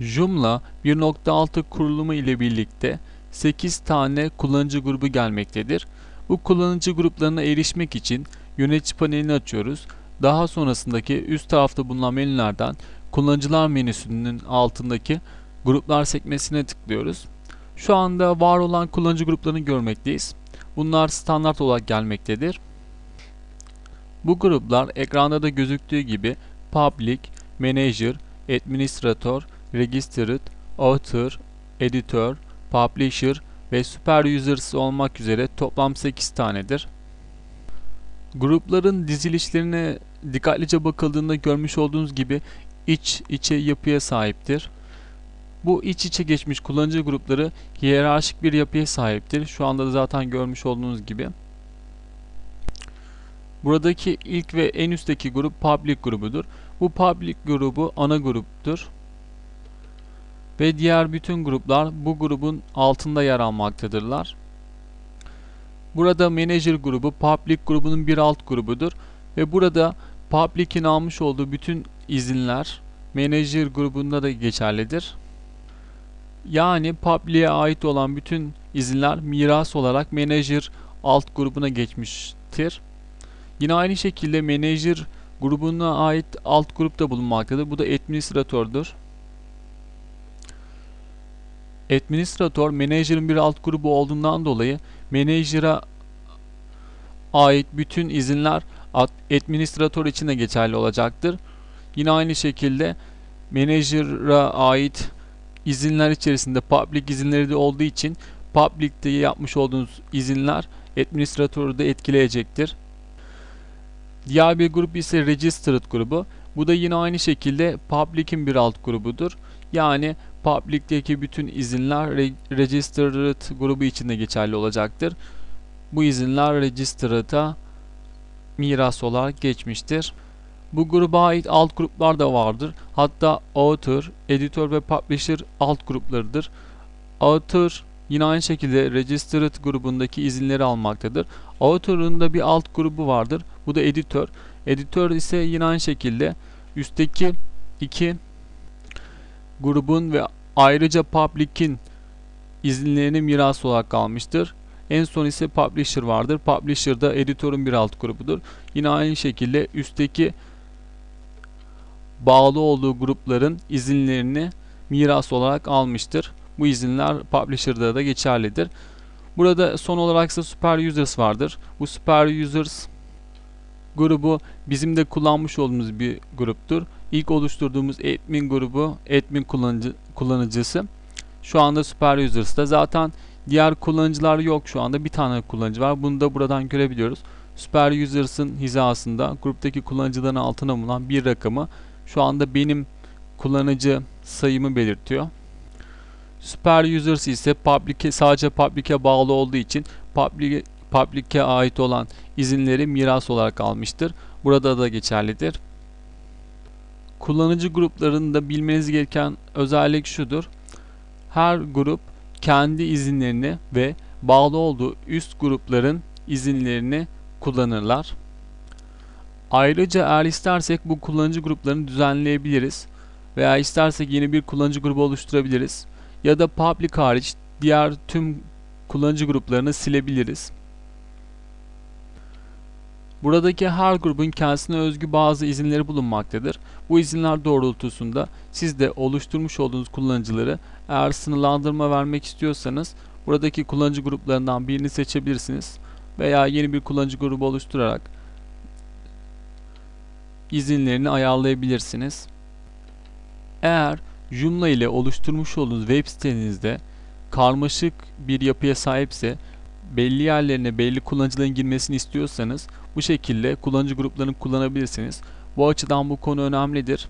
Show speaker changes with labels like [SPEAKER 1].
[SPEAKER 1] Joomla 1.6 kurulumu ile birlikte 8 tane kullanıcı grubu gelmektedir. Bu kullanıcı gruplarına erişmek için yönetici panelini açıyoruz. Daha sonrasındaki üst tarafta bulunan menülerden kullanıcılar menüsünün altındaki gruplar sekmesine tıklıyoruz. Şu anda var olan kullanıcı gruplarını görmekteyiz. Bunlar standart olarak gelmektedir. Bu gruplar ekranda da gözüktüğü gibi Public, Manager, Administrator, Registered, Author, Editor, Publisher ve Super Users olmak üzere toplam 8 tanedir. Grupların dizilişlerine dikkatlice bakıldığında görmüş olduğunuz gibi iç içe yapıya sahiptir. Bu iç içe geçmiş kullanıcı grupları hiyerarşik bir yapıya sahiptir. Şu anda da zaten görmüş olduğunuz gibi. Buradaki ilk ve en üstteki grup public grubudur. Bu public grubu ana gruptur. Ve diğer bütün gruplar bu grubun altında yer almaktadırlar. Burada manager grubu public grubunun bir alt grubudur. Ve burada public'in almış olduğu bütün izinler manager grubunda da geçerlidir. Yani public'e ait olan bütün izinler miras olarak manager alt grubuna geçmiştir. Yine aynı şekilde manager grubuna ait alt grupta bulunmaktadır. Bu da administratördür. Administrator manager'ın bir alt grubu olduğundan dolayı manager'a ait bütün izinler administratör için de geçerli olacaktır. Yine aynı şekilde manager'a ait izinler içerisinde public izinleri de olduğu için public'te yapmış olduğunuz izinler administratörü de etkileyecektir. Diğer bir grup ise Registered grubu. Bu da yine aynı şekilde Public'in bir alt grubudur. Yani Public'teki bütün izinler Re Registered grubu içinde geçerli olacaktır. Bu izinler Registered'a miras olarak geçmiştir. Bu gruba ait alt gruplar da vardır. Hatta Author, Editor ve Publisher alt gruplarıdır. Author yine aynı şekilde Registered grubundaki izinleri almaktadır. Author'un da bir alt grubu vardır. Bu da Editor. Editor ise yine aynı şekilde üstteki iki grubun ve ayrıca Public'in izinlerini miras olarak almıştır. En son ise Publisher vardır. Publisher da editörün bir alt grubudur. Yine aynı şekilde üstteki bağlı olduğu grupların izinlerini miras olarak almıştır. Bu izinler Publisher'da da geçerlidir. Burada son olarak ise Super Users vardır. Bu Super Users grubu bizim de kullanmış olduğumuz bir gruptur. İlk oluşturduğumuz admin grubu, admin kullanıcı, kullanıcısı şu anda Super Users'ta. Zaten diğer kullanıcılar yok şu anda. Bir tane kullanıcı var. Bunu da buradan görebiliyoruz. Super Users'ın hizasında gruptaki kullanıcıların altına bulunan bir rakamı şu anda benim kullanıcı sayımı belirtiyor. Super Users ise public'e sadece public'e bağlı olduğu için public public'e ait olan izinleri miras olarak almıştır. Burada da geçerlidir. Kullanıcı gruplarında bilmeniz gereken özellik şudur. Her grup kendi izinlerini ve bağlı olduğu üst grupların izinlerini kullanırlar. Ayrıca eğer istersek bu kullanıcı gruplarını düzenleyebiliriz veya istersek yeni bir kullanıcı grubu oluşturabiliriz ya da public hariç diğer tüm kullanıcı gruplarını silebiliriz. Buradaki her grubun kendisine özgü bazı izinleri bulunmaktadır. Bu izinler doğrultusunda siz de oluşturmuş olduğunuz kullanıcıları eğer sınırlandırma vermek istiyorsanız buradaki kullanıcı gruplarından birini seçebilirsiniz veya yeni bir kullanıcı grubu oluşturarak izinlerini ayarlayabilirsiniz. Eğer Joomla ile oluşturmuş olduğunuz web sitenizde karmaşık bir yapıya sahipse belli yerlerine belli kullanıcıların girmesini istiyorsanız bu şekilde kullanıcı gruplarını kullanabilirsiniz. Bu açıdan bu konu önemlidir.